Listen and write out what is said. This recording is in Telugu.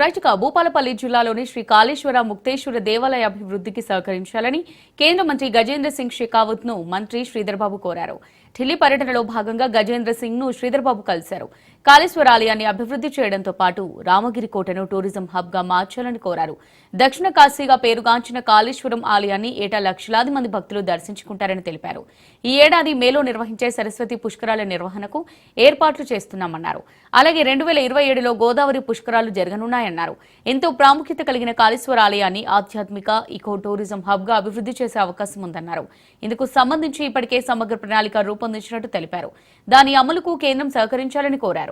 రైతుగా భూపాలపల్లి జిల్లాలోని శ్రీ కాళేశ్వర ముక్తేశ్వర దేవాలయ అభివృద్ధికి సహకరించాలని కేంద్ర మంత్రి గజేంద్ర సింగ్ షెకావత్ను మంత్రి శ్రీధర్బాబు కోరారు. ఢిల్లీ పర్యటనలో భాగంగా గజేంద్ర సింగ్ను శ్రీధర్బాబు కలిశారు. కాళేశ్వర ఆలయాన్ని అభివృద్ధి చేయడంతో పాటు రామగిరి కోటను టూరిజం హబ్గా మార్చాలని కోరారు. దక్షిణ కాశీగా పేరుగాంచిన కాళేశ్వరం ఆలయాన్ని ఏటా లక్షలాది మంది భక్తులు దర్శించుకుంటారని తెలిపారు. ఈ ఏడాది మేలో నిర్వహించే సరస్వతి పుష్కరాల నిర్వహణకు ఏర్పాట్లు చేస్తున్నామన్నారు. అలాగే రెండు వేల ఇరవై ఏడులో గోదావరి పుష్కరాలు జరగనున్నాయన్నారు. ఎంతో ప్రాముఖ్యత కలిగిన కాళేశ్వర ఆలయాన్ని ఆధ్యాత్మిక ఇకో టూరిజం హబ్గా అభివృద్ధి చేసే అవకాశం ఉందన్నారు. ఇందుకు సంబంధించి ఇప్పటికే సమగ్ర ప్రణాళిక రూపొందించినట్టు తెలిపారు. దాని అమలుకు కేంద్రం సహకరించాలని కోరారు.